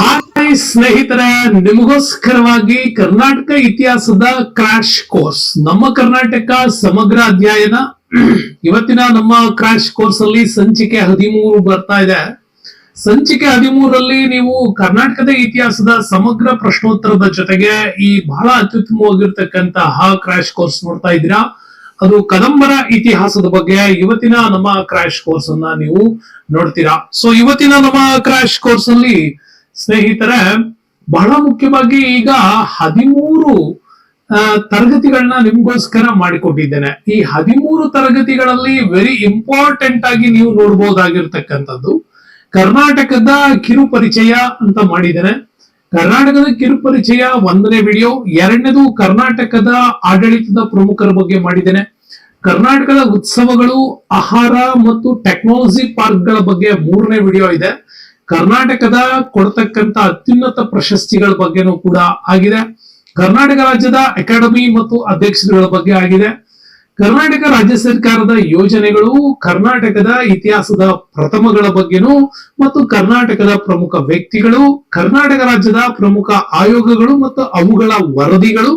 Hi ಸ್ನೇಹಿತರೆ, ನಿಮಗೋಸ್ಕರವಾಗಿ ಕರ್ನಾಟಕ ಇತಿಹಾಸದ crash course ನಮ್ಮ ಕರ್ನಾಟಕ ಸಮಗ್ರ ಅಧ್ಯಯನ. ಇವತ್ತಿನ ನಮ್ಮ ಕ್ರಾಶ್ ಕೋರ್ಸ್ ಅಲ್ಲಿ ಸಂಚಿಕೆ ಹದಿಮೂರು ಬರ್ತಾ ಇದೆ. ಸಂಚಿಕೆ ಹದಿಮೂರಲ್ಲಿ ನೀವು ಕರ್ನಾಟಕದ ಇತಿಹಾಸದ ಸಮಗ್ರ ಪ್ರಶ್ನೋತ್ತರದ ಜೊತೆಗೆ ಈ ಬಹಳ ಅತ್ಯುತ್ತಮವಾಗಿರ್ತಕ್ಕಂತಹ ಕ್ರಾಶ್ ಕೋರ್ಸ್ ನೋಡ್ತಾ ಇದ್ದೀರಾ? ಅದು ಕದಂಬರ ಇತಿಹಾಸದ ಬಗ್ಗೆ ಇವತ್ತಿನ ನಮ್ಮ ಕ್ರಾಶ್ ಕೋರ್ಸ್ ಅನ್ನ ನೀವು ನೋಡ್ತೀರಾ? ಸೊ ಇವತ್ತಿನ ನಮ್ಮ ಕ್ರಾಶ್ ಕೋರ್ಸ್ ಅಲ್ಲಿ ಸ್ನೇಹಿತರೆ, ಬಹಳ ಮುಖ್ಯವಾಗಿ ಈಗ ಹದಿಮೂರು ತರಗತಿಗಳನ್ನ ನಿಮ್ಗೋಸ್ಕರ ಮಾಡಿಕೊಟ್ಟಿದ್ದೇನೆ ಈ ಹದಿಮೂರು ತರಗತಿಗಳಲ್ಲಿ ವೆರಿ ಇಂಪಾರ್ಟೆಂಟ್ ಆಗಿ ನೀವು ನೋಡ್ಬೋದಾಗಿರ್ತಕ್ಕಂಥದ್ದು. ಕರ್ನಾಟಕದ ಕಿರು ಪರಿಚಯ ಅಂತ ಮಾಡಿದ್ದೇನೆ. ಕರ್ನಾಟಕದ ಕಿರು ಪರಿಚಯ ಒಂದನೇ ವಿಡಿಯೋ ಎರಡನೇದು ಕರ್ನಾಟಕದ ಆಡಳಿತದ ಪ್ರಮುಖರ ಬಗ್ಗೆ ಮಾಡಿದ್ದೇನೆ. ಕರ್ನಾಟಕದ ಉತ್ಸವಗಳು, ಆಹಾರ ಮತ್ತು ಟೆಕ್ನಾಲಜಿ ಪಾರ್ಕ್ಗಳ ಬಗ್ಗೆ ಮೂರನೇ ವಿಡಿಯೋ ಇದೆ. ಕರ್ನಾಟಕದ ಕೊಡ್ತಕ್ಕಂತ ಅತ್ಯುನ್ನತ ಪ್ರಶಸ್ತಿಗಳ ಬಗ್ಗೆನೂ ಕೂಡ ಆಗಿದೆ. ಕರ್ನಾಟಕ ರಾಜ್ಯದ ಅಕಾಡೆಮಿ ಮತ್ತು ಅಧ್ಯಕ್ಷರುಗಳ ಬಗ್ಗೆ ಆಗಿದೆ. ಕರ್ನಾಟಕ ರಾಜ್ಯ ಸರ್ಕಾರದ ಯೋಜನೆಗಳು ಕರ್ನಾಟಕದ ಇತಿಹಾಸದ ಪ್ರಥಮಗಳ ಬಗ್ಗೆನೂ ಮತ್ತು ಕರ್ನಾಟಕದ ಪ್ರಮುಖ ವ್ಯಕ್ತಿಗಳು, ಕರ್ನಾಟಕ ರಾಜ್ಯದ ಪ್ರಮುಖ ಆಯೋಗಗಳು ಮತ್ತು ಅವುಗಳ ವರದಿಗಳು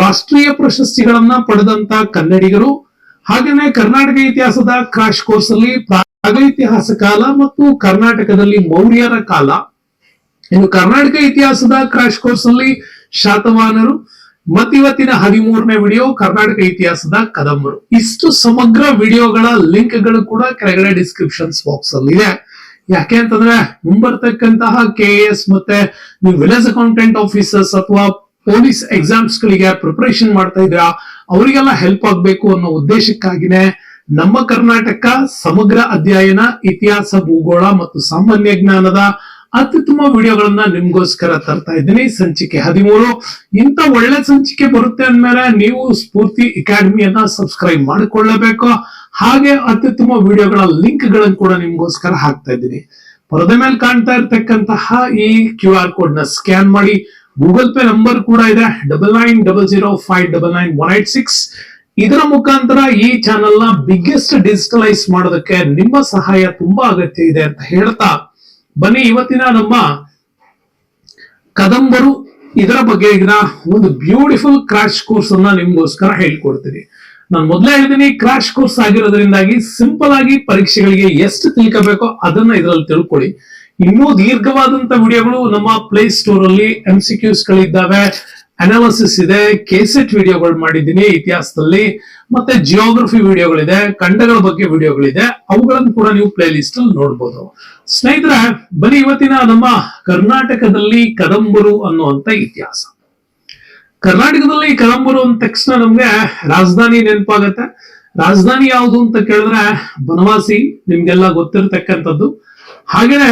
ರಾಷ್ಟ್ರೀಯ ಪ್ರಶಸ್ತಿಗಳನ್ನ ಪಡೆದಂತ ಕನ್ನಡಿಗರು ಹಾಗೆಯೇ ಕರ್ನಾಟಕ ಇತಿಹಾಸದ ಕ್ರಾಶ್ ಕೋರ್ಸ್ ಅಲ್ಲಿ ಪ್ರಾಗೈತಿಹಾಸ ಕಾಲ ಮತ್ತು ಕರ್ನಾಟಕದಲ್ಲಿ ಮೌರ್ಯರ ಕಾಲ. ಇನ್ನು ಕರ್ನಾಟಕ ಇತಿಹಾಸದ ಕ್ರಾಶ್ ಕೋರ್ಸ್ ಅಲ್ಲಿ ಶಾತಮಾನರು, ಮತ್ತಿವತ್ತಿನ ಹದಿಮೂರನೇ ವಿಡಿಯೋ ಕರ್ನಾಟಕ ಇತಿಹಾಸದ ಕದಂಬರು. ಇಷ್ಟು ಸಮಗ್ರ ವಿಡಿಯೋಗಳ ಲಿಂಕ್ಗಳು ಕೂಡ ಕೆಳಗಡೆ ಡಿಸ್ಕ್ರಿಪ್ಷನ್ಸ್ ಬಾಕ್ಸ್ ಅಲ್ಲಿ ಇದೆ. ಯಾಕೆ ಅಂತಂದ್ರೆ, ಮುಂಬರ್ತಕ್ಕಂತಹ ಕೆ ಎಸ್ ಮತ್ತೆ ನೀವು ವಿಲೇಜ್ ಅಕೌಂಟೆಂಟ್ ಆಫೀಸರ್ಸ್ ಅಥವಾ ಪೊಲೀಸ್ ಎಕ್ಸಾಮ್ಸ್ ಗಳಿಗೆ ಪ್ರಿಪರೇಷನ್ ಮಾಡ್ತಾ ಇದ್ರ, ಅವರಿಗೆಲ್ಲ ಹೆಲ್ಪ್ ಆಗ್ಬೇಕು ಅನ್ನೋ ಉದ್ದೇಶಕ್ಕಾಗಿನೇ ನಮ್ಮ ಕರ್ನಾಟಕ ಸಮಗ್ರ ಅಧ್ಯಯನ, ಇತಿಹಾಸ, ಭೂಗೋಳ ಮತ್ತು ಸಾಮಾನ್ಯ ಜ್ಞಾನದ ಅತ್ಯುತ್ತಮ ವಿಡಿಯೋಗಳನ್ನ ನಿಮ್ಗೋಸ್ಕರ ತರ್ತಾ ಇದ್ದೀನಿ. ಸಂಚಿಕೆ ಹದಿಮೂರು. ಇಂಥ ಒಳ್ಳೆ ಸಂಚಿಕೆ ಬರುತ್ತೆ ಅಂದ್ಮೇಲೆ ನೀವು ಸ್ಫೂರ್ತಿ ಅಕಾಡೆಮಿಯನ್ನ ಸಬ್ಸ್ಕ್ರೈಬ್ ಮಾಡಿಕೊಳ್ಳಬೇಕು. ಹಾಗೆ ಅತ್ಯುತ್ತಮ ವಿಡಿಯೋಗಳ ಲಿಂಕ್ಗಳನ್ನು ಕೂಡ ನಿಮ್ಗೋಸ್ಕರ ಹಾಕ್ತಾ ಇದ್ದೀನಿ. ಪರದೆ ಮೇಲೆ ಕಾಣ್ತಾ ಇರ್ತಕ್ಕಂತಹ ಈ ಕ್ಯೂ ಆರ್ ಕೋಡ್ನ ಸ್ಕ್ಯಾನ್ ಮಾಡಿ ಗೂಗಲ್ ಪೇ ನಂಬರ್ ಕೂಡ ಇದೆ. Double nine double zero five double nine one eight six ಇದರ ಮುಖಾಂತರ ಈ ಚಾನೆಲ್ನ ಬಿಗ್ಗೆಸ್ಟ್ ಡಿಜಿಟಲೈಸ್ ಮಾಡೋದಕ್ಕೆ ನಿಮ್ಮ ಸಹಾಯ ತುಂಬಾ ಅಗತ್ಯ ಇದೆ ಅಂತ ಹೇಳ್ತಾ ಬನ್ನಿ. ಇವತ್ತಿನ ನಮ್ಮ ಕದಂಬರು ಇದರ ಬಗ್ಗೆ ಒಂದು ಬ್ಯೂಟಿಫುಲ್ ಕ್ರಾಶ್ ಕೋರ್ಸ್ ಅನ್ನ ನಿಮ್ಗೋಸ್ಕರ ಹೇಳ್ಕೊಡ್ತೀನಿ. ನಾನು ಮೊದಲೇ ಹೇಳಿದ್ದೀನಿ ಕ್ರಾಶ್ ಕೋರ್ಸ್ ಆಗಿರೋದ್ರಿಂದಾಗಿ ಸಿಂಪಲ್ ಆಗಿ ಪರೀಕ್ಷೆಗಳಿಗೆ ಎಷ್ಟು ತಿಳ್ಕೋಬೇಕೋ ಅದನ್ನ ಇದರಲ್ಲಿ ತಿಳ್ಕೊಳ್ಳಿ. ಇನ್ನೂ ದೀರ್ಘವಾದಂತ ವಿಡಿಯೋಗಳು ನಮ್ಮ ಪ್ಲೇ ಸ್ಟೋರ್ ಅಲ್ಲಿ ಎಂ ಸಿ ಕ್ಯೂಸ್ ಗಳಿದ್ದಾವೆ. ಅನಾಲಿಸಿಸ್ ಇದೆ ಕೇಸೆಟ್ ವಿಡಿಯೋಗಳು ಮಾಡಿದ್ದೀನಿ ಇತಿಹಾಸದಲ್ಲಿ, ಮತ್ತೆ ಜಿಯೋಗ್ರಫಿ ವಿಡಿಯೋಗಳಿದೆ ಖಂಡಗಳ ಬಗ್ಗೆ ವಿಡಿಯೋಗಳಿದೆ, ಅವುಗಳನ್ನು ಕೂಡ ನೀವು ಪ್ಲೇ ಲಿಸ್ಟ್ ಅಲ್ಲಿ ನೋಡ್ಬೋದು. ಸ್ನೇಹಿತರೆ ಬರೀ ಇವತ್ತಿನ ನಮ್ಮ ಕರ್ನಾಟಕದಲ್ಲಿ ಕದಂಬರು ಅನ್ನುವಂತ ಇತಿಹಾಸ. ಕರ್ನಾಟಕದಲ್ಲಿ ಕದಂಬರು ಅಂದ ತಕ್ಷಣ ನಮ್ಗೆ ರಾಜಧಾನಿ ನೆನಪಾಗತ್ತೆ. ರಾಜಧಾನಿ ಯಾವುದು ಅಂತ ಕೇಳಿದ್ರೆ, ಬನವಾಸಿ, ನಿಮ್ಗೆಲ್ಲ ಗೊತ್ತಿರತಕ್ಕಂಥದ್ದು. ಹಾಗೇನೆ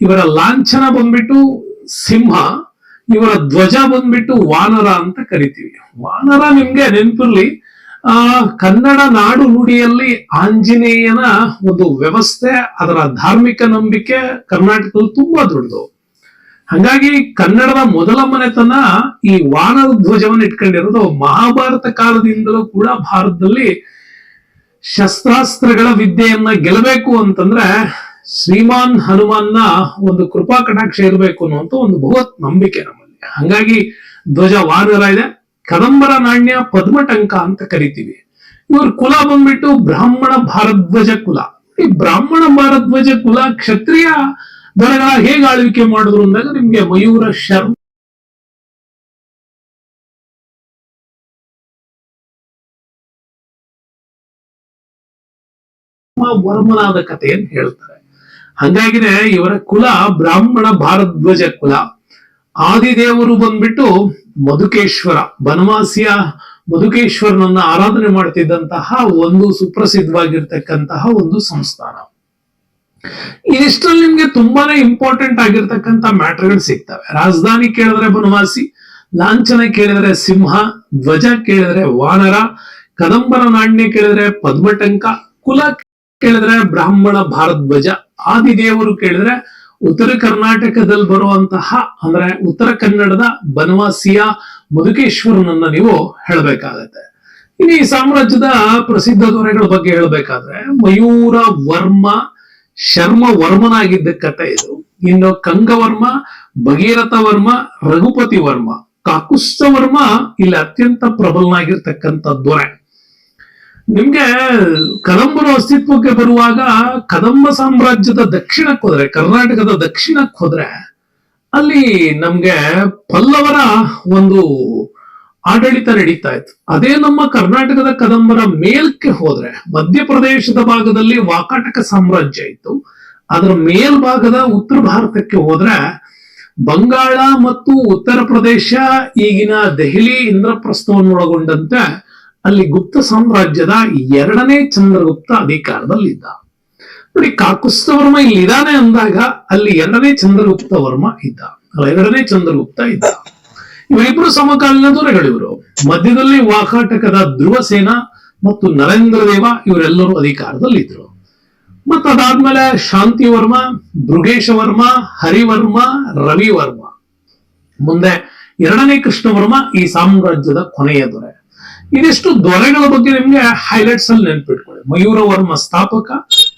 ಇವರ ಲಾಂಛನ ಬಂದ್ಬಿಟ್ಟು ಸಿಂಹ, ಇವರ ಧ್ವಜ ಬಂದ್ಬಿಟ್ಟು ವಾನರ ಅಂತ ಕರಿತೀವಿ. ವಾನರ ನಿಮ್ಗೆ ನೆನಪಿರ್ಲಿ, ಆ, ಕನ್ನಡ ನಾಡು ನುಡಿಯಲ್ಲಿ ಆಂಜನೇಯನ ಒಂದು ವ್ಯವಸ್ಥೆ, ಅದರ ಧಾರ್ಮಿಕ ನಂಬಿಕೆ ಕರ್ನಾಟಕದಲ್ಲಿ ತುಂಬಾ ದೊಡ್ಡದು. ಹಂಗಾಗಿ ಕನ್ನಡದ ಮೊದಲ ಮನೆತನ ಈ ವಾನರ ಧ್ವಜವನ್ನು ಇಟ್ಕೊಂಡಿರೋದು ಮಹಾಭಾರತ ಕಾಲದಿಂದಲೂ ಕೂಡ ಭಾರತದಲ್ಲಿ ಶಸ್ತ್ರಾಸ್ತ್ರಗಳ ವಿದ್ಯೆಯನ್ನ ಗೆಲ್ಲಬೇಕು ಅಂತಂದ್ರೆ ಶ್ರೀಮಾನ್ ಹನುಮಾನ್ನ ಒಂದು ಕೃಪಾ ಕಟಾಕ್ಷ ಇರಬೇಕು ಅನ್ನುವಂತ ಒಂದು ಬೃಹತ್ ನಂಬಿಕೆ ನಮ್ಮಲ್ಲಿ. ಹಂಗಾಗಿ ಧ್ವಜ ವಾನರ ಇದೆ. ಕದಂಬರ ನಾಣ್ಯ ಪದ್ಮಟಂಕ ಅಂತ ಕರಿತೀವಿ. ಇವ್ರ ಕುಲ ಬಂದ್ಬಿಟ್ಟು ಬ್ರಾಹ್ಮಣ ಭಾರದ್ವಜ ಕುಲ. ಈ ಬ್ರಾಹ್ಮಣ ಭಾರದ್ವಜ ಕುಲ ಕ್ಷತ್ರಿಯ ದರಗಳ ಹೇಗೆ ಆಳ್ವಿಕೆ ಮಾಡಿದ್ರು ಅಂದಾಗ ನಿಮ್ಗೆ ಮಯೂರ ಶರ್ಮ ವರ್ಮನಾದ ಕಥೆಯನ್ನು ಹೇಳ್ತಾರೆ. ಹಂಗಾಗಿನೇ ಇವರ ಕುಲ ಬ್ರಾಹ್ಮಣ ಭಾರದ್ವಜ ಕುಲ. ಆದಿದೇವರು ಬಂದ್ಬಿಟ್ಟು ಮಧುಕೇಶ್ವರ, ಬನವಾಸಿಯ ಮಧುಕೇಶ್ವರನನ್ನ ಆರಾಧನೆ ಮಾಡ್ತಿದ್ದಂತಹ ಒಂದು ಸುಪ್ರಸಿದ್ಧವಾಗಿರ್ತಕ್ಕಂತಹ ಒಂದು ಸಂಸ್ಥಾನ. ಇದಿಷ್ಟರಲ್ಲಿ ನಿಮ್ಗೆ ತುಂಬಾನೇ ಇಂಪಾರ್ಟೆಂಟ್ ಆಗಿರ್ತಕ್ಕಂಥ ಮ್ಯಾಟರ್ಗಳು ಸಿಗ್ತವೆ. ರಾಜಧಾನಿ ಕೇಳಿದ್ರೆ ಬನವಾಸಿ, ಲಾಂಛನ ಕೇಳಿದ್ರೆ ಸಿಂಹ, ಧ್ವಜ ಕೇಳಿದ್ರೆ ವಾನರ, ಕದಂಬರ ನಾಣ್ಯ ಕೇಳಿದ್ರೆ ಪದ್ಮಟಂಕ, ಕುಲ ಕೇಳಿದ್ರೆ ಬ್ರಾಹ್ಮಣ ಭಾರದ್ವಾಜ ಆದಿದೇವರು ಕೇಳಿದ್ರೆ ಉತ್ತರ ಕರ್ನಾಟಕದಲ್ಲಿ ಬರುವಂತಹ ಅಂದ್ರೆ ಉತ್ತರ ಕನ್ನಡದ ಬನವಾಸಿಯ ಮಧುಕೇಶ್ವರನನ್ನ ನೀವು ಹೇಳಬೇಕಾಗತ್ತೆ. ಇನ್ನು ಈ ಸಾಮ್ರಾಜ್ಯದ ಪ್ರಸಿದ್ಧ ದೊರೆಗಳ ಬಗ್ಗೆ ಹೇಳಬೇಕಾದ್ರೆ ಮಯೂರ ವರ್ಮ, ಶರ್ಮ ವರ್ಮನಾಗಿದ್ದ ಕಥೆ ಇದು. ಇನ್ನು ಕಂಗವರ್ಮ, ಭಗೀರಥ ವರ್ಮ, ರಘುಪತಿ ವರ್ಮ ಕಾಕುಸ್ಥ ವರ್ಮ, ಇಲ್ಲಿ ಅತ್ಯಂತ ಪ್ರಬಲನಾಗಿರ್ತಕ್ಕಂಥ ದೊರೆ. ನಿಮ್ಗೆ ಕದಂಬರು ಅಸ್ತಿತ್ವಕ್ಕೆ ಬರುವಾಗ ಕದಂಬ ಸಾಮ್ರಾಜ್ಯದ ದಕ್ಷಿಣಕ್ಕೆ ಹೋದ್ರೆ, ಕರ್ನಾಟಕದ ದಕ್ಷಿಣಕ್ಕೆ ಹೋದ್ರೆ, ಅಲ್ಲಿ ನಮ್ಗೆ ಪಲ್ಲವರ ಒಂದು ಆಡಳಿತ ನಡೀತಾ ಇತ್ತು. ಅದೇ ನಮ್ಮ ಕರ್ನಾಟಕದ ಕದಂಬರ ಮೇಲ್ಕ್ಕೆ ಹೋದ್ರೆ, ಮಧ್ಯಪ್ರದೇಶದ ಭಾಗದಲ್ಲಿ ವಾಕಾಟಕ ಸಾಮ್ರಾಜ್ಯ ಇತ್ತು. ಅದರ ಮೇಲ್ಭಾಗದ ಉತ್ತರ ಭಾರತಕ್ಕೆ ಹೋದ್ರೆ, ಬಂಗಾಳ ಮತ್ತು ಉತ್ತರ ಪ್ರದೇಶ, ಈಗಿನ ದೆಹಲಿ ಇಂದ್ರಪ್ರಸ್ಥವನ್ನು ಒಳಗೊಂಡಂತೆ ಅಲ್ಲಿ ಗುಪ್ತ ಸಾಮ್ರಾಜ್ಯದ ಎರಡನೇ ಚಂದ್ರಗುಪ್ತ ಅಧಿಕಾರದಲ್ಲಿದ್ದ. ನೋಡಿ ಕಾಕುಸ್ತವರ್ಮ ಇಲ್ಲಿ ಇದ್ದಾನೆ ಅಂದಾಗ ಅಲ್ಲಿ ಎರಡನೇ ಚಂದ್ರಗುಪ್ತ ವರ್ಮ ಇದ್ದ. ಅಲ್ಲ, ಎರಡನೇ ಚಂದ್ರಗುಪ್ತ ಇದ್ದ. ಇವರಿಬ್ರು ಸಮಕಾಲೀನ ದೊರೆಗಳಿವರು ಮಧ್ಯದಲ್ಲಿ ವಾಕಾಟಕದ ಧ್ರುವಸೇನ ಮತ್ತು ನರೇಂದ್ರ ದೇವ ಇವರೆಲ್ಲರೂ ಅಧಿಕಾರದಲ್ಲಿದ್ರು. ಮತ್ತ ಅದಾದ್ಮೇಲೆ ಶಾಂತಿ ವರ್ಮ, ಬೃಗೇಶ ವರ್ಮ, ಹರಿವರ್ಮ, ರವಿವರ್ಮ. ಮುಂದೆ ಎರಡನೇ ಕೃಷ್ಣವರ್ಮ ಈ ಸಾಮ್ರಾಜ್ಯದ ಕೊನೆಯ ದೊರೆ. ಇದಿಷ್ಟು ದೊರೆಗಳ ಬಗ್ಗೆ ನಿಮ್ಗೆ ಹೈಲೈಟ್ಸ್ ಅಲ್ಲಿ ನೆನ್ಪಿಟ್ಕೊಳ್ಳಿ. ಮಯೂರ ವರ್ಮ ಸ್ಥಾಪಕ,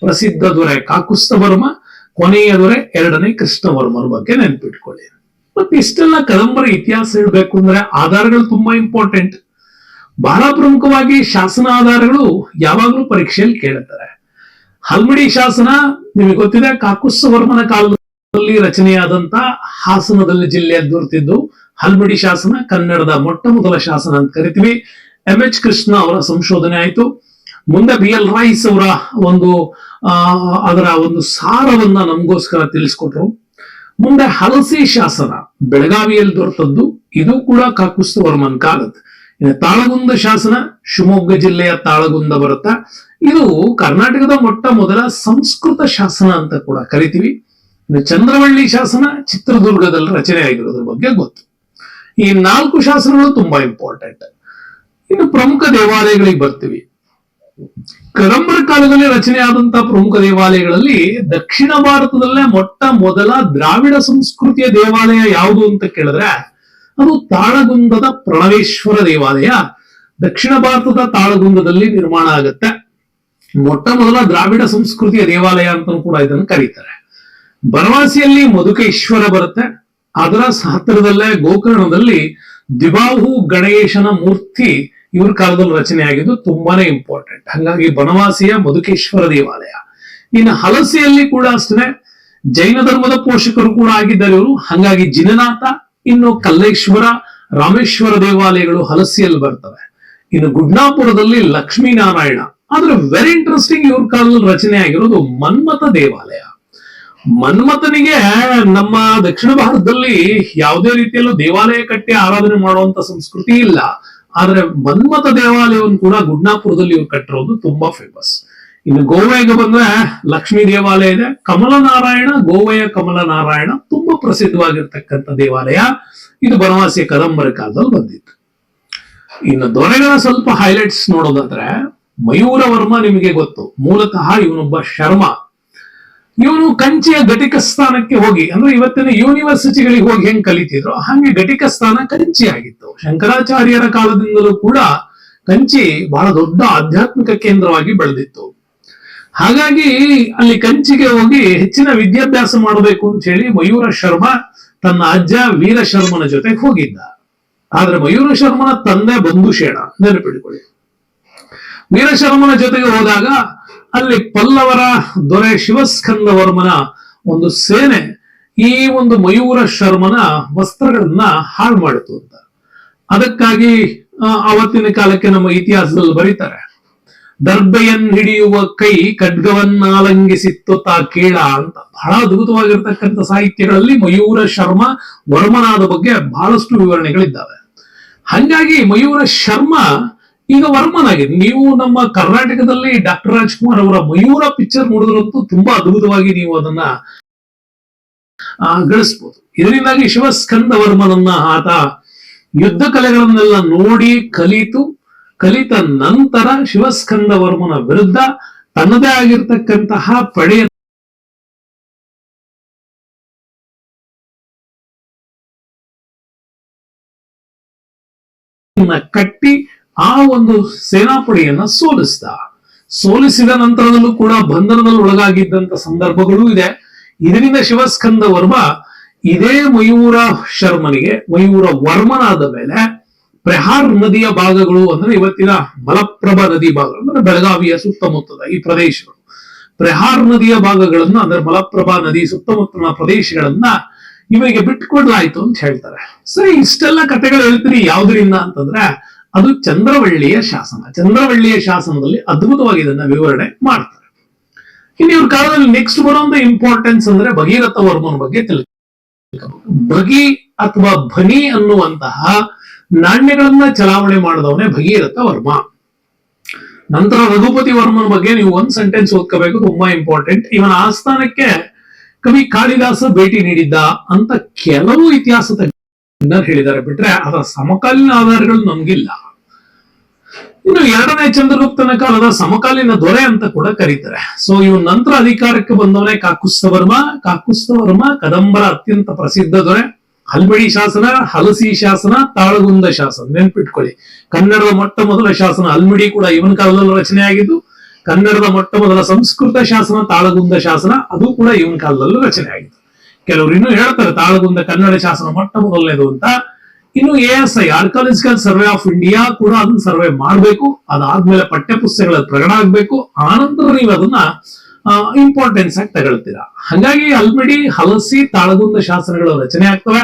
ಪ್ರಸಿದ್ಧ ದೊರೆ ಕಾಕುಸ್ತವರ್ಮ, ಕೊನೆಯ ದೊರೆ ಎರಡನೇ ಕೃಷ್ಣವರ್ಮರ ಬಗ್ಗೆ ನೆನ್ಪಿಟ್ಕೊಳ್ಳಿ. ಮತ್ತೆ ಇಷ್ಟೆಲ್ಲ ಕದಂಬರ ಇತಿಹಾಸ ಹೇಳ್ಬೇಕು ಅಂದ್ರೆ ಆಧಾರಗಳು ತುಂಬಾ ಇಂಪಾರ್ಟೆಂಟ್ ಬಹಳ ಪ್ರಮುಖವಾಗಿ ಶಾಸನ ಆಧಾರಗಳು ಯಾವಾಗಲೂ ಪರೀಕ್ಷೆಯಲ್ಲಿ ಕೇಳುತ್ತಾರೆ ಹಲ್ಮಿಡಿ ಶಾಸನ ನಿಮಗೆ ಗೊತ್ತಿದೆ, ಕಾಕುಸ್ತವರ್ಮನ ಕಾಲದಲ್ಲಿ ರಚನೆಯಾದಂತ ಹಾಸನದಲ್ಲಿ ಜಿಲ್ಲೆ ದೊರೆತಿದ್ದು ಹಲ್ಮಿಡಿ ಶಾಸನ ಕನ್ನಡದ ಮೊಟ್ಟ ಮೊದಲ ಶಾಸನ ಅಂತ ಕರಿತೀವಿ. ಎಂ ಎಚ್ ಕೃಷ್ಣ ಅವರ ಸಂಶೋಧನೆ ಆಯಿತು. ಮುಂದೆ ಬಿ ಎಲ್ ರೈಸ್ ಅವರ ಒಂದು ಅದರ ಒಂದು ಸಾರವನ್ನ ನಮಗೋಸ್ಕರ ತಿಳಿಸ್ಕೊಟ್ರು. ಮುಂದೆ ಹಲಸಿ ಶಾಸನ, ಬೆಳಗಾವಿಯಲ್ಲಿ ದೊರೆತದ್ದು, ಇದು ಕೂಡ ಕಾಕುಸ್ತು ವರ್ಮನ್ ಕಾಲದ ತಾಳಗುಂದ ಶಾಸನ, ಶಿವಮೊಗ್ಗ ಜಿಲ್ಲೆಯ ತಾಳಗುಂದ ಬರುತ್ತಾ. ಇದು ಕರ್ನಾಟಕದ ಮೊಟ್ಟ ಮೊದಲ ಸಂಸ್ಕೃತ ಶಾಸನ ಅಂತ ಕೂಡ ಕರಿತೀವಿ. ಚಂದ್ರವಳ್ಳಿ ಶಾಸನ, ಚಿತ್ರದುರ್ಗದಲ್ಲಿ ರಚನೆ ಆಗಿರೋದ್ರ ಬಗ್ಗೆ ಗೊತ್ತು. ಈ ನಾಲ್ಕು ಶಾಸನಗಳು ತುಂಬಾ ಇಂಪಾರ್ಟೆಂಟ್ ಇನ್ನು ಪ್ರಮುಖ ದೇವಾಲಯಗಳಿಗೆ ಬರ್ತೀವಿ. ಕದಂಬರ ಕಾಲದಲ್ಲಿ ಆದಂತಹ ಪ್ರಮುಖ ದೇವಾಲಯಗಳಲ್ಲಿ ದಕ್ಷಿಣ ಭಾರತದಲ್ಲೇ ಮೊಟ್ಟ ಮೊದಲ ದ್ರಾವಿಡ ಸಂಸ್ಕೃತಿಯ ದೇವಾಲಯ ಯಾವುದು ಅಂತ ಕೇಳಿದ್ರೆ, ಅದು ತಾಳಗುಂದದ ಪ್ರಣವೇಶ್ವರ ದೇವಾಲಯ. ದಕ್ಷಿಣ ಭಾರತದ ತಾಳಗುಂದದಲ್ಲಿ ನಿರ್ಮಾಣ ಆಗುತ್ತೆ. ಮೊಟ್ಟ ಮೊದಲ ದ್ರಾವಿಡ ಸಂಸ್ಕೃತಿಯ ದೇವಾಲಯ ಅಂತ ಕೂಡ ಇದನ್ನು ಕರೀತಾರೆ. ಬನವಾಸಿಯಲ್ಲಿ ಮಧುಕೇಶ್ವರ ಬರುತ್ತೆ. ಅದರ ಹತ್ತಿರದಲ್ಲೇ ಗೋಕರ್ಣದಲ್ಲಿ ದ್ವಿಬಾಹು ಗಣೇಶನ ಮೂರ್ತಿ ಇವ್ರ ಕಾಲದಲ್ಲಿ ರಚನೆ ಆಗಿದ್ದು ತುಂಬಾನೇ ಇಂಪಾರ್ಟೆಂಟ್ ಹಾಗಾಗಿ ಬನವಾಸಿಯ ಮಧುಕೇಶ್ವರ ದೇವಾಲಯ. ಇನ್ನು ಹಲಸೆಯಲ್ಲಿ ಕೂಡ ಅಷ್ಟೇ ಜೈನ ಧರ್ಮದ ಪೋಷಕರು ಕೂಡ ಆಗಿದ್ದಾರೆ ಇವರು. ಹಾಗಾಗಿ ಜಿನನಾಥ, ಇನ್ನು ಕಲ್ಲೇಶ್ವರ, ರಾಮೇಶ್ವರ ದೇವಾಲಯಗಳು ಹಲಸಿಯಲ್ಲಿ ಬರ್ತವೆ. ಇನ್ನು ಗುಡ್ನಾಪುರದಲ್ಲಿ ಲಕ್ಷ್ಮೀನಾರಾಯಣ. ಆದ್ರೆ ವೆರಿ ಇಂಟ್ರೆಸ್ಟಿಂಗ್ ಇವ್ರ ಕಾಲದಲ್ಲಿ ರಚನೆ ಆಗಿರೋದು ಮನ್ಮಥ ದೇವಾಲಯ. ಮನ್ಮಥನಿಗೆ ನಮ್ಮ ದಕ್ಷಿಣ ಭಾರತದಲ್ಲಿ ಯಾವುದೇ ರೀತಿಯಲ್ಲೂ ದೇವಾಲಯ ಕಟ್ಟಿ ಆರಾಧನೆ ಮಾಡುವಂತ ಸಂಸ್ಕೃತಿ ಇಲ್ಲ. ಆದ್ರೆ ಮನ್ಮಥ ದೇವಾಲಯವನ್ನು ಕೂಡ ಗುಡ್ನಾಪುರದಲ್ಲಿ ಇವ್ರು ಕಟ್ಟಿರೋದು ತುಂಬಾ ಫೇಮಸ್ ಇನ್ನು ಗೋವೆಗೆ ಬಂದ್ರೆ ಲಕ್ಷ್ಮೀ ದೇವಾಲಯ ಇದೆ. ಕಮಲನಾರಾಯಣ, ಗೋವೆಯ ಕಮಲನಾರಾಯಣ ತುಂಬಾ ಪ್ರಸಿದ್ಧವಾಗಿರ್ತಕ್ಕಂಥ ದೇವಾಲಯ. ಇದು ಬನವಾಸಿಯ ಕದಂಬರ ಕಾಲದಲ್ಲಿ ಬಂದಿತ್ತು. ಇನ್ನು ದೊರೆಗಳ ಸ್ವಲ್ಪ ಹೈಲೈಟ್ಸ್ ನೋಡೋದಾದ್ರೆ ಮಯೂರ ವರ್ಮ ನಿಮಗೆ ಗೊತ್ತು. ಮೂಲತಃ ಇವನೊಬ್ಬ ಶರ್ಮ. ಇವನು ಕಂಚಿಯ ಘಟಿಕ ಸ್ಥಾನಕ್ಕೆ ಹೋಗಿ, ಅಂದ್ರೆ ಇವತ್ತಿನ ಯೂನಿವರ್ಸಿಟಿಗಳಿಗೆ ಹೋಗಿ ಹೆಂಗ್ ಕಲಿತಿದ್ರು? ಹಂಗೆ ಘಟಿಕ ಸ್ಥಾನ ಕಂಚಿ ಆಗಿತ್ತು. ಶಂಕರಾಚಾರ್ಯರ ಕಾಲದಿಂದಲೂ ಕೂಡ ಕಂಚಿ ಬಹಳ ದೊಡ್ಡ ಆಧ್ಯಾತ್ಮಿಕ ಕೇಂದ್ರವಾಗಿ ಬೆಳೆದಿತ್ತು. ಹಾಗಾಗಿ ಅಲ್ಲಿ ಕಂಚಿಗೆ ಹೋಗಿ ಹೆಚ್ಚಿನ ವಿದ್ಯಾಭ್ಯಾಸ ಮಾಡಬೇಕು ಅಂತ ಹೇಳಿ ಮಯೂರ ಶರ್ಮ ತನ್ನ ಅಜ್ಜ ವೀರ ಶರ್ಮನ ಜೊತೆಗೆ ಹೋಗಿದ್ದ. ಆದ್ರೆ ಮಯೂರ ಶರ್ಮನ ತಂದೆ ಬಂಧುಶೇಣ ವೀರ ವೀರಶರ್ಮನ ಜೊತೆಗೆ ಹೋದಾಗ ಅಲ್ಲಿ ಪಲ್ಲವರ ದೊರೆ ಶಿವಸ್ಕಂದ ವರ್ಮನ ಒಂದು ಸೇನೆ, ಈ ಒಂದು ಮಯೂರ ಶರ್ಮನ ವಸ್ತ್ರಗಳನ್ನ ಹಾಳು ಮಾಡಿತು ಅಂತ. ಅದಕ್ಕಾಗಿ ಅವತ್ತಿನ ಕಾಲಕ್ಕೆ ನಮ್ಮ ಇತಿಹಾಸದಲ್ಲಿ ಬರೀತಾರೆ ದರ್ಬೆಯನ್ ಹಿಡಿಯುವ ಕೈ ಖಡ್ಗವನ್ನಾಲಂಗಿಸಿತ್ತು ತಾ ಕೇಳ ಅಂತ. ಬಹಳ ಅದ್ಭುತವಾಗಿರ್ತಕ್ಕಂಥ ಸಾಹಿತ್ಯಗಳಲ್ಲಿ ಮಯೂರ ಶರ್ಮ ವರ್ಮನಾದ ಬಗ್ಗೆ ಬಹಳಷ್ಟು ವಿವರಣೆಗಳಿದ್ದಾವೆ. ಹಂಗಾಗಿ ಮಯೂರ ಶರ್ಮ ಈಗ ವರ್ಮನಾಗಿದೆ ನೀವು ನಮ್ಮ ಕರ್ನಾಟಕದಲ್ಲಿ ಡಾಕ್ಟರ್ ರಾಜ್ಕುಮಾರ್ ಅವರ ಮಯೂರ ಪಿಕ್ಚರ್ ನೋಡಿದ್ರಂತೂ ತುಂಬಾ ಅದ್ಭುತವಾಗಿ ನೀವು ಅದನ್ನ ಗಳಿಸ್ಬೋದು. ಇದರಿಂದಾಗಿ ಶಿವಸ್ಕಂದ ವರ್ಮನನ್ನ ಆತ ಯುದ್ಧ ಕಲೆಗಳನ್ನೆಲ್ಲ ನೋಡಿ ಕಲಿತು, ಕಲಿತ ನಂತರ ಶಿವಸ್ಕಂದ ವರ್ಮನ ವಿರುದ್ಧ ತನ್ನದೇ ಆಗಿರ್ತಕ್ಕಂತಹ ಪಡೆಯ ಕಟ್ಟಿ ಆ ಒಂದು ಸೇನಾಪಡೆಯನ್ನ ಸೋಲಿಸಿದ. ಸೋಲಿಸಿದ ನಂತರದಲ್ಲೂ ಕೂಡ ಬಂಧನದಲ್ಲಿ ಒಳಗಾಗಿದ್ದಂತ ಸಂದರ್ಭಗಳೂ ಇದೆ. ಇದರಿಂದ ಶಿವಸ್ಕಂದ ವರ್ಮ ಇದೇ ಮಯೂರ ಶರ್ಮನಿಗೆ, ಮಯೂರ ವರ್ಮನಾದ ಮೇಲೆ ಪ್ರಹಾರ್ ನದಿಯ ಭಾಗಗಳು ಅಂದ್ರೆ ಇವತ್ತಿನ ಮಲಪ್ರಭಾ ನದಿ ಭಾಗಗಳು ಅಂದ್ರೆ ಬೆಳಗಾವಿಯ ಸುತ್ತಮುತ್ತದ ಈ ಪ್ರದೇಶಗಳು. ಪ್ರಹಾರ್ ನದಿಯ ಭಾಗಗಳನ್ನ ಅಂದ್ರೆ ಮಲಪ್ರಭಾ ನದಿ ಸುತ್ತಮುತ್ತಲಿನ ಪ್ರದೇಶಗಳನ್ನ ಇವರಿಗೆ ಬಿಟ್ಕೊಡ್ಲಾಯ್ತು ಅಂತ ಹೇಳ್ತಾರೆ. ಸರಿ, ಇಷ್ಟೆಲ್ಲ ಕಥೆಗಳು ಹೇಳ್ತೀರಿ ಯಾವ್ದ್ರಿಂದ ಅಂತಂದ್ರೆ ಅದು ಚಂದ್ರವಳ್ಳಿಯ ಶಾಸನ. ಚಂದ್ರವಳ್ಳಿಯ ಶಾಸನದಲ್ಲಿ ಅದ್ಭುತವಾಗಿ ಇದನ್ನ ವಿವರಣೆ ಮಾಡ್ತಾರೆ. ಇನ್ನು ಇವ್ರ ಕಾಲದಲ್ಲಿ ನೆಕ್ಸ್ಟ್ ಬರುವಂತ ಇಂಪಾರ್ಟೆನ್ಸ್ ಅಂದ್ರೆ ಭಗೀರಥ ವರ್ಮನ ಬಗ್ಗೆ ತಿಳ್ಕೊಬೇಕು ಭಗಿ ಅಥವಾ ಭನಿ ಅನ್ನುವಂತಹ ನಾಣ್ಯಗಳನ್ನ ಚಲಾವಣೆ ಮಾಡಿದವನೇ ಭಗೀರಥ ವರ್ಮ ನಂತರ ರಘುಪತಿ ವರ್ಮನ ಬಗ್ಗೆ ನೀವು ಒಂದ್ ಸೆಂಟೆನ್ಸ್ ಓದ್ಕೋಬೇಕು, ತುಂಬಾ ಇಂಪಾರ್ಟೆಂಟ್ ಇವನ ಆಸ್ಥಾನಕ್ಕೆ ಕವಿ ಕಾಳಿದಾಸ ಭೇಟಿ ನೀಡಿದ್ದ ಅಂತ ಕೆಲವು ಇತಿಹಾಸ ತಜ್ಞರು ಹೇಳಿದ್ದಾರೆ. ಬಿಟ್ರೆ ಅದರ ಸಮಕಾಲೀನ ಆಧಾರಗಳು ನಮ್ಗಿಲ್ಲ. ಇನ್ನು ಎರಡನೇ ಚಂದ್ರಗುಪ್ತನ ಕಾಲದ ಸಮಕಾಲೀನ ದೊರೆ ಅಂತ ಕೂಡ ಕರೀತಾರೆ. ಸೊ ಇವನ್ ನಂತರ ಅಧಿಕಾರಕ್ಕೆ ಬಂದವನೇ ಕಾಕುಸ್ತವರ್ಮ ಕಾಕುಸ್ತವರ್ಮ ಕದಂಬರ ಅತ್ಯಂತ ಪ್ರಸಿದ್ಧ ದೊರೆ. ಹಲ್ಬಡಿ ಶಾಸನ, ಹಲಸಿ ಶಾಸನ, ತಾಳಗುಂದ ಶಾಸನ. ನೆನ್ಪಿಟ್ಕೊಳ್ಳಿ. ಕನ್ನಡದ ಮೊಟ್ಟ ಮೊದಲ ಶಾಸನ ಹಲ್ಮಿಡಿ ಕೂಡ ಇವನ ಕಾಲದಲ್ಲಿ ರಚನೆ ಆಗಿದ್ದು, ಕನ್ನಡದ ಮೊಟ್ಟ ಮೊದಲ ಸಂಸ್ಕೃತ ಶಾಸನ, ತಾಳಗುಂದ ಶಾಸನ, ಅದು ಕೂಡ ಇವನ ಕಾಲದಲ್ಲೂ ರಚನೆ ಆಗಿತ್ತು ಕೆಲವರು ಇನ್ನು ಹೇಳ್ತಾರೆ, ತಾಳಗುಂದ ಕನ್ನಡ ಶಾಸನ ಮೊಟ್ಟ ಮೊದಲನೇದು ಅಂತ. ಇನ್ನು A S I archaeological survey of India ಕೂಡ ಅದನ್ನ ಸರ್ವೆ ಮಾಡಬೇಕು. ಅದಾದ್ಮೇಲೆ ಪಠ್ಯ ಪುಸ್ತಕಗಳಲ್ಲಿ ಪ್ರಕಟ ಆಗ್ಬೇಕು ಆನಂತರ ನೀವು ಅದನ್ನ ಇಂಪಾರ್ಟೆನ್ಸ್ ಆಗಿ ತಗೊಳ್ತೀರಾ. ಹಾಗಾಗಿ ಆಲ್ರೆಡಿ ಹಲಸಿ, ತಾಳಗುಂದ ಶಾಸನಗಳು ರಚನೆ ಆಗ್ತವೆ.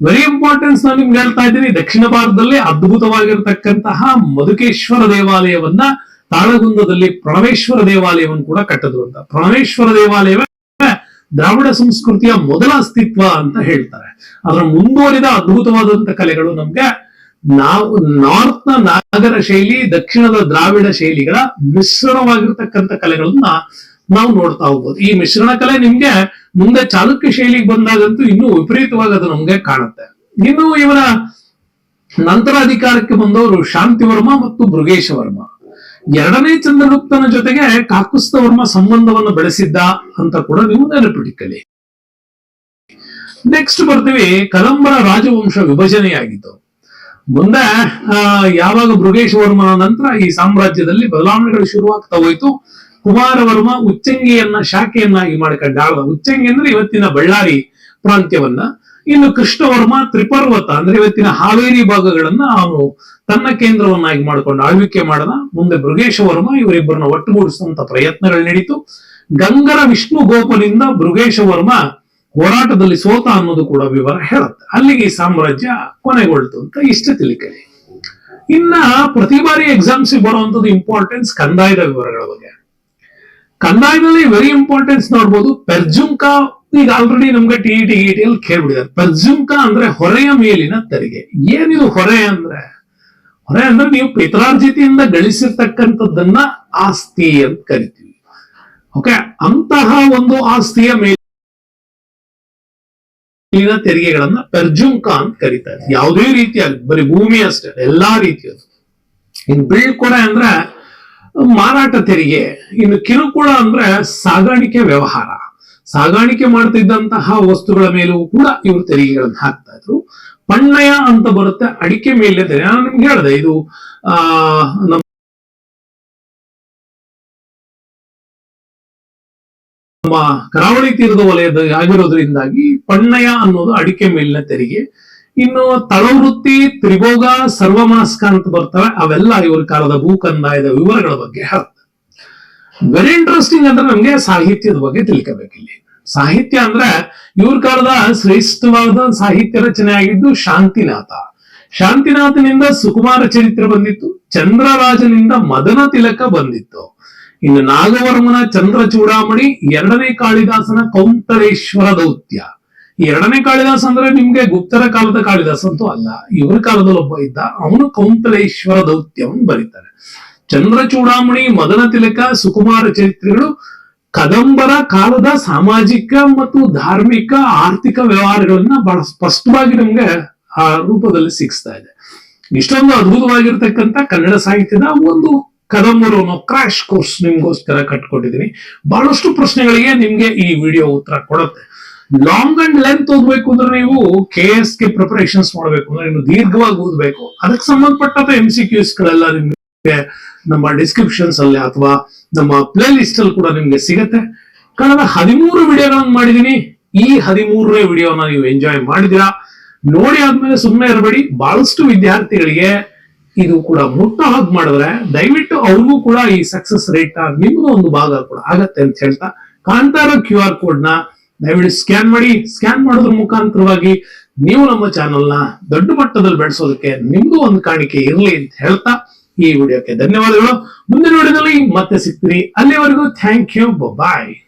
ವೆರಿ ಇಂಪಾರ್ಟೆನ್ಸ್ ನಾನು ನಿಮ್ಗೆ ಹೇಳ್ತಾ ಇದ್ದೀನಿ. ದಕ್ಷಿಣ ಭಾರತದಲ್ಲಿ ಅದ್ಭುತವಾಗಿರ್ತಕ್ಕಂತಹ ಮಧುಕೇಶ್ವರ ದೇವಾಲಯವನ್ನ ತಾಳಗುಂದದಲ್ಲಿ ಪ್ರಣವೇಶ್ವರ ದೇವಾಲಯವನ್ನು ಕೂಡ ಕಟ್ಟಿದ್ರು ಅಂತ. ಪ್ರಣವೇಶ್ವರ ದೇವಾಲಯವೇ ದ್ರಾವಿಡ ಸಂಸ್ಕೃತಿಯ ಮೊದಲ ಅಸ್ತಿತ್ವ ಅಂತ ಹೇಳ್ತಾರೆ. ಅದರ ಮುಂದುವರಿದ ಅದ್ಭುತವಾದಂತ ಕಲೆಗಳು ನಮ್ಗೆ ನಾವು ನಾರ್ತ್ನ ನಾಗರ ಶೈಲಿ, ದಕ್ಷಿಣದ ದ್ರಾವಿಡ ಶೈಲಿಗಳ ಮಿಶ್ರಣವಾಗಿರ್ತಕ್ಕಂಥ ಕಲೆಗಳನ್ನ ನಾವು ನೋಡ್ತಾ ಹೋಗ್ಬೋದು. ಈ ಮಿಶ್ರಣ ಕಲೆ ನಿಮ್ಗೆ ಮುಂದೆ ಚಾಲುಕ್ಯ ಶೈಲಿಗೆ ಬಂದಾಗಂತೂ ಇನ್ನೂ ವಿಪರೀತವಾಗಿ ಅದು ನಮ್ಗೆ ಕಾಣುತ್ತೆ. ಇನ್ನು ಇವರ ನಂತರ ಅಧಿಕಾರಕ್ಕೆ ಬಂದವರು ಶಾಂತಿವರ್ಮ ಮತ್ತು ಮೃಗೇಶ ವರ್ಮ ಎರಡನೇ ಚಂದ್ರಗುಪ್ತನ ಜೊತೆಗೆ ಕಾಕುಸ್ತವರ್ಮ ಸಂಬಂಧವನ್ನು ಬೆಳೆಸಿದ್ದ ಅಂತ ಕೂಡ ನೀವು ನೆನಪಿಟ್ಟಿಕೊಳ್ಳಿ ನೆಕ್ಸ್ಟ್ ಬರ್ತೀವಿ ಕದಂಬರ ರಾಜವಂಶ ವಿಭಜನೆಯಾಗಿತ್ತು ಮುಂದೆ ಯಾವಾಗ ವರ್ಮನ ನಂತರ ಈ ಸಾಮ್ರಾಜ್ಯದಲ್ಲಿ ಬದಲಾವಣೆಗಳು ಶುರುವಾಗ್ತಾ ಹೋಯ್ತು. ಕುಮಾರವರ್ಮ ಉಚ್ಚಂಗಿಯನ್ನ ಶಾಖೆಯನ್ನಾಗಿ ಮಾಡಿಕೊಂಡ ಉಚ್ಚಂಗಿ ಅಂದ್ರೆ ಇವತ್ತಿನ ಬಳ್ಳಾರಿ ಪ್ರಾಂತ್ಯವನ್ನ. ಇನ್ನು ಕೃಷ್ಣವರ್ಮ ತ್ರಿಪರ್ವತ ಅಂದ್ರೆ ಇವತ್ತಿನ ಹಾವೇರಿ ಭಾಗಗಳನ್ನ ಅವನು ತನ್ನ ಕೇಂದ್ರವನ್ನಾಗಿ ಮಾಡಿಕೊಂಡು ಆಳ್ವಿಕೆ ಮಾಡದ. ಮುಂದೆ ಭೃಗೇಶ ವರ್ಮ ಇವರಿಬ್ಬರನ್ನ ಒಟ್ಟುಗೂಡಿಸುವಂತ ಪ್ರಯತ್ನಗಳು ನಡೀತು. ಗಂಗರ ವಿಷ್ಣು ಗೋಪನಿಂದ ಬೃಗೇಶ ವರ್ಮ ಹೋರಾಟದಲ್ಲಿ ಸೋತ ಅನ್ನೋದು ಕೂಡ ವಿವರ ಹೇಳುತ್ತೆ. ಅಲ್ಲಿಗೆ ಈ ಸಾಮ್ರಾಜ್ಯ ಕೊನೆಗೊಳ್ತು ಅಂತ ಇಷ್ಟ ತಿಳಿಕೆ ಇನ್ನ ಪ್ರತಿ ಬಾರಿ ಎಕ್ಸಾಮ್ಸ್ ಬರುವಂತದ್ದು ಇಂಪಾರ್ಟೆನ್ಸ್ ಕಂದಾಯದ ವಿವರಗಳ ಬಗ್ಗೆ. ಕಂದಾಯದಲ್ಲಿ ವೆರಿ ಇಂಪಾರ್ಟೆನ್ಸ್ ನೋಡ್ಬೋದು. ಪೆರ್ಜುಂಕಾ ಈಗ ಆಲ್ರೆಡಿ ನಮ್ಗೆ ಟಿ ಟಿ ಟಿ ಅಲ್ಲಿ ಕೇಳ್ಬಿಟ್ಟಿದ್ದಾರೆ. ಪ್ರಜುಂಕ ಅಂದ್ರೆ ಹೊರೆಯ ಮೇಲಿನ ತೆರಿಗೆ. ಏನಿದು ಹೊರೆ ಅಂದ್ರೆ? ಹೊರೆ ಅಂದ್ರೆ ನೀವು ಪಿತ್ರಾರ್ಜಿತಿಯಿಂದ ಗಳಿಸಿರ್ತಕ್ಕಂಥದ್ದನ್ನ ಆಸ್ತಿ ಅಂತ ಕರಿತೀವಿ. ಓಕೆ ಅಂತಹ ಒಂದು ಆಸ್ತಿಯ ಮೇಲಿನ ತೆರಿಗೆಗಳನ್ನ ಪೆರ್ಜುಂಕ ಅಂತ ಕರೀತಾರೆ. ಯಾವುದೇ ರೀತಿಯಾಗಿ ಬರೀ ಭೂಮಿ ಅಷ್ಟೇ, ಎಲ್ಲಾ ರೀತಿಯದು ಇನ್ ಬೀಳ್ಕೊಡೆ ಅಂದ್ರೆ ಮಾರಾಟ ತೆರಿಗೆ, ಇನ್ನು ಕಿರುಕುಳ ಅಂದ್ರೆ ಸಾಗಾಣಿಕೆ ವ್ಯವಹಾರ. ಸಾಗಾಣಿಕೆ ಮಾಡ್ತಿದ್ದಂತಹ ವಸ್ತುಗಳ ಮೇಲೂ ಕೂಡ ಇವರು ತೆರಿಗೆಗಳನ್ನು ಹಾಕ್ತಾ ಇದ್ರು. ಪಣ್ಣಯ ಅಂತ ಬರುತ್ತೆ, ಅಡಿಕೆ ಮೇಲೆ ತೆರಿಗೆ. ನಾನು ನಿಮ್ಗೆ ಹೇಳಿದೆ, ಇದು, ಆ, ನಮ್ಮ ನಮ್ಮ ಕರಾವಳಿ ತೀರದ ವಲಯದ ಆಗಿರೋದ್ರಿಂದಾಗಿ ಪಣ್ಣಯ ಅನ್ನೋದು ಅಡಿಕೆ ಮೇಲಿನ ತೆರಿಗೆ. ಇನ್ನು ತಳವೃತ್ತಿ ತ್ರಿಭೋಗ ಸರ್ವಮಾಸ್ಕ ಅಂತ ಬರ್ತವೆ, ಅವೆಲ್ಲ ಇವರ ಕಾಲದ ಭೂ ಕಂದಾಯದ ವಿವರಗಳ ಬಗ್ಗೆ ಹೇಳ್ತಾರೆ ವೆರಿ ಇಂಟ್ರೆಸ್ಟಿಂಗ್ ಅಂದ್ರೆ ನಮ್ಗೆ ಸಾಹಿತ್ಯದ ಬಗ್ಗೆ ತಿಳ್ಕೋಬೇಕು ಇಲ್ಲಿ. ಸಾಹಿತ್ಯ ಅಂದ್ರೆ ಇವ್ರ ಕಾಲದ ಶ್ರೇಷ್ಠವಾದ ಸಾಹಿತ್ಯ ರಚನೆ ಆಗಿದ್ದು ಶಾಂತಿನಾಥ. ಶಾಂತಿನಾಥನಿಂದ ಸುಕುಮಾರ ಚರಿತ್ರೆ ಬಂದಿತ್ತು, ಚಂದ್ರರಾಜನಿಂದ ಮದನ ತಿಲಕ ಬಂದಿತ್ತು. ಇನ್ನು ನಾಗವರ್ಮನ ಚಂದ್ರ ಚೂಡಾಮಣಿ, ಎರಡನೇ ಕಾಳಿದಾಸನ ಕೌಂತರೇಶ್ವರ ದೌತ್ಯ. ಎರಡನೇ ಕಾಳಿದಾಸ ಅಂದ್ರೆ ನಿಮ್ಗೆ ಗುಪ್ತರ ಕಾಲದ ಕಾಳಿದಾಸ ಅಂತೂ ಅಲ್ಲ, ಇವ್ರ ಕಾಲದಲ್ಲಿ ಒಬ್ಬ ಇದ್ದ, ಅವನು ಕೌಂತಲೇಶ್ವರ ದೌತ್ಯವನ್ನು ಬರೀತಾನೆ ಚಂದ್ರ ಚೂಡಾಮಣಿ, ಮದನ ತಿಲಕ, ಸುಕುಮಾರ ಚರಿತ್ರೆಗಳು ಕದಂಬರ, ಕಾಲದ ಸಾಮಾಜಿಕ ಮತ್ತು ಧಾರ್ಮಿಕ, ಆರ್ಥಿಕ ವ್ಯವಹಾರಗಳನ್ನ ಬಹಳ ಸ್ಪಷ್ಟವಾಗಿ ನಮ್ಗೆ ಆ ರೂಪದಲ್ಲಿ ಸಿಗಿಸ್ತಾ ಇದೆ. ಇಷ್ಟೊಂದು ಅದ್ಭುತವಾಗಿರ್ತಕ್ಕಂಥ ಕನ್ನಡ ಸಾಹಿತ್ಯದ ಒಂದು ಕದಂಬರು ಅನ್ನೋ ಕ್ರಾಶ್ ಕೋರ್ಸ್ ನಿಮ್ಗೋಸ್ಕರ ಕಟ್ಕೊಟ್ಟಿದ್ದೀನಿ ಬಹಳಷ್ಟು ಪ್ರಶ್ನೆಗಳಿಗೆ ನಿಮ್ಗೆ ಈ ವಿಡಿಯೋ ಉತ್ತರ ಕೊಡುತ್ತೆ. ಲಾಂಗ್ ಅಂಡ್ ಲೆಂತ್ ಓದ್ಬೇಕು ಅಂದ್ರೆ ನೀವು ಕೆ ಎಸ್ಗೆ ಪ್ರಿಪರೇಷನ್ಸ್ ಮಾಡಬೇಕು ಅಂದ್ರೆ ನೀವು ದೀರ್ಘವಾಗಿ ಓದ್ಬೇಕು. ಅದಕ್ಕೆ ಸಂಬಂಧಪಟ್ಟಂತ ಎಂ ಸಿ ಕ್ಯೂಸ್ ಗಳೆಲ್ಲ ನಿಮ್ಗೆ ನಮ್ಮ ಡಿಸ್ಕ್ರಿಪ್ಷನ್ಸ್ ಅಲ್ಲಿ ಅಥವಾ ನಮ್ಮ ಪ್ಲೇ ಲಿಸ್ಟ್ ಅಲ್ಲಿ ಕೂಡ ನಿಮ್ಗೆ ಸಿಗತ್ತೆ. ಕಳೆದ ಹದಿಮೂರು ವಿಡಿಯೋಗಳನ್ನು ಮಾಡಿದೀನಿ. ಈ ಹದಿಮೂರನೇ ವಿಡಿಯೋನ ನೀವು ಎಂಜಾಯ್ ಮಾಡಿದಿರಾ ನೋಡಿ ಆದ್ಮೇಲೆ ಸುಮ್ಮನೆ ಇರಬೇಡಿ. ಬಹಳಷ್ಟು ವಿದ್ಯಾರ್ಥಿಗಳಿಗೆ ಇದು ಕೂಡ ಮುಟ್ಟ ಹಾಗೆ ಮಾಡಿದ್ರೆ ದಯವಿಟ್ಟು ಅವ್ರಿಗೂ ಕೂಡ ಈ ಸಕ್ಸಸ್ ರೇಟ್ ನಿಮ್ಗೂ ಒಂದು ಭಾಗ ಕೂಡ ಆಗತ್ತೆ ಅಂತ ಹೇಳ್ತಾ ಕಾಣ್ತಾ ಇರೋ ಕ್ಯೂ ಆರ್ ಕೋಡ್ನ ದಯವಿಟ್ಟು ಸ್ಕ್ಯಾನ್ ಮಾಡಿ. ಸ್ಕ್ಯಾನ್ ಮಾಡೋದ್ರ ಮುಖಾಂತರವಾಗಿ ನೀವು ನಮ್ಮ ಚಾನೆಲ್ನ ದೊಡ್ಡ ಮಟ್ಟದಲ್ಲಿ ಬೆಳೆಸೋದಕ್ಕೆ ನಿಮ್ದು ಒಂದು ಕಾಣಿಕೆ ಇರಲಿ ಅಂತ ಹೇಳ್ತಾ ಈ ವಿಡಿಯೋಕ್ಕೆ ಧನ್ಯವಾದಗಳು. ಮುಂದಿನ ವಿಡಿಯೋದಲ್ಲಿ ಮತ್ತೆ ಸಿಗ್ತೀರಿ ಅಲ್ಲಿವರೆಗೂ ಥ್ಯಾಂಕ್ ಯು ಬಾಯ್